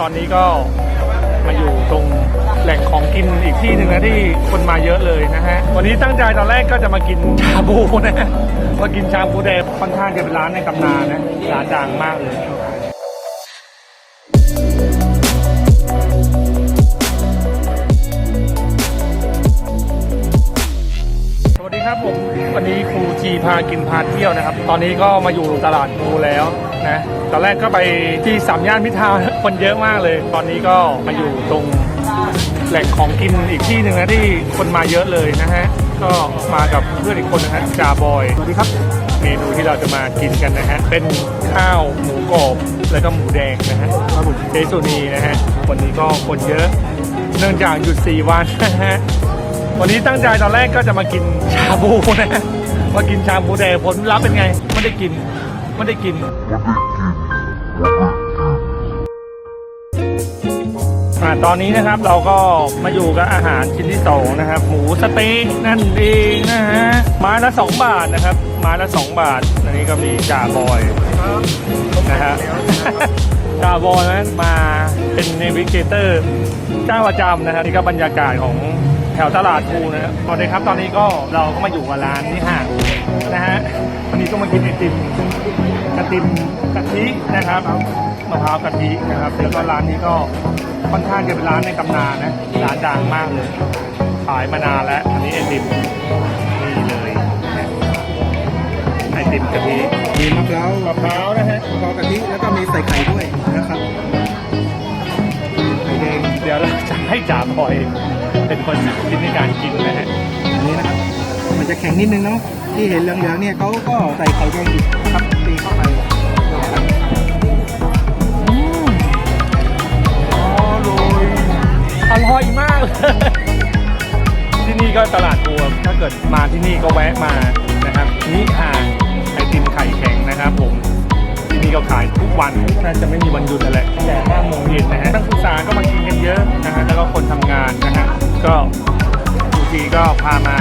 ตอนนี้ก็มาอยู่ตรงแหล่งของกินอีกที่หนึ่งนะที่คนมาเยอะเลยนะฮะ วันนี้ตั้งใจตอนแรกก็จะมากินชาบูนะมากินชาบูแดงค่อนข้างจะเป็นร้านในตำนานนะร้านดังมากเลย นี้ครูชีพากินพาเที่ยวนะครับ ตอนนี้ก็มาอยู่ตลาดมูแล้วนะตอนแรกก็ไปที่สามย่านพิทาคนเยอะมากเลย ตอนนี้ก็มาอยู่ตรงแหล่งของกินอีกที่หนึ่งนะที่คนมาเยอะเลยนะฮะก็มากับเพื่อนอีกคนนะฮะจาบอยสวัสดีครับเมนูที่เราจะมากินกันนะฮะเป็นข้าวหมูกรอบแล้วก็หมูแดงนะฮะครับผมเจสุนีนะฮะวันนี้ก็คนเยอะ เนื่องจากหยุด 4 วันนะฮะวันนี้ตั้งใจตอนแรกก็จะมากินชาบูนะ มากินชาบูแต่ผลลัพธ์เป็นไง ไม่ได้กิน ไม่ได้กิน อ่าตอนนี้นะครับเราก็มาอยู่กับอาหารชิ้นที่สองนะครับ หมูสเต๊กนั่นเองนะฮะไม้ละสองบาทนะครับไม้ละสองบาท อันนี้ก็มีจ่าบอยนะฮะจ่าบอยนั้นมาเป็นเนวิเกเตอร์เจ้าประจำนะครับนี่ก็บรรยากาศของ ถวตลาดภูนะครับตอนนี้ครับตอนนี้ก็เราก็มาอยู่กับร้านนี่ห่างนะฮะวันนี้ก็มากินไอติมกระติมกะทินะครับมะพร้าวกะทินะครับแล้วก็ร้านนี้ก็ค่อนข้างจะเป็นร้านในตำนานนะร้านดังมากเลยขายมานานแล้วอันนี้ไอติมนี่เลยนะไอติมกะทิมีมะพร้าวมะพร้าวนะฮะมะพร้าวกะทิแล้วก็มีใส่ไข่ด้วย ให้จ่าบอยเป็นคนคิดในการกินนะฮะอันนี้นะครับ มันจะแข็งนิดนึงเนาะที่เห็นเหลืองๆเนี่ยเขาก็ใส่ไข่แดงดิบนะครับตีเข้าไปนะครับอ๋อโรยอร่อยมากที่นี่ก็ตลาดบัวถ้าเกิดมาที่นี่ก็แวะมานะครับนี่ห่างไอติมไข่แข็งนะครับผมที่นี่ก็ขายทุกวันน่าจะไม่มีวันหยุดอะไรแต่ห้าโมงเย็นนะฮะนักศึกษาก็มากินกันเยอะ ก็ทุกทีก็พามา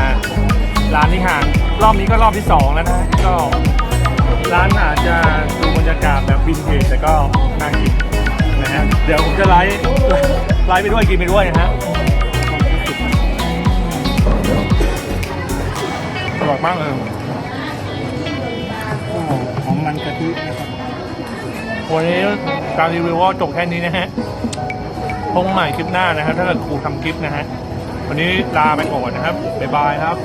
ร้านที่ห่าง รอบนี้ก็รอบที่สองแล้วนะ ก็ร้านอาจจะดูบรรยากาศแบบวินเทจแต่ก็น่ากินนะฮะ เดี๋ยวผมจะไลฟ์ไลฟ์ไปด้วยกินไปด้วยนะฮะอร่อยมากเลยหอมมันกะทินะครับวันนี้การรีวิวก็จบแค่นี้นะฮะพบกันใหม่คลิปหน้านะครับถ้าเกิดครูทำคลิปนะฮะ วันนี้ลาไปก่อนนะครับบ๊ายบายครับบ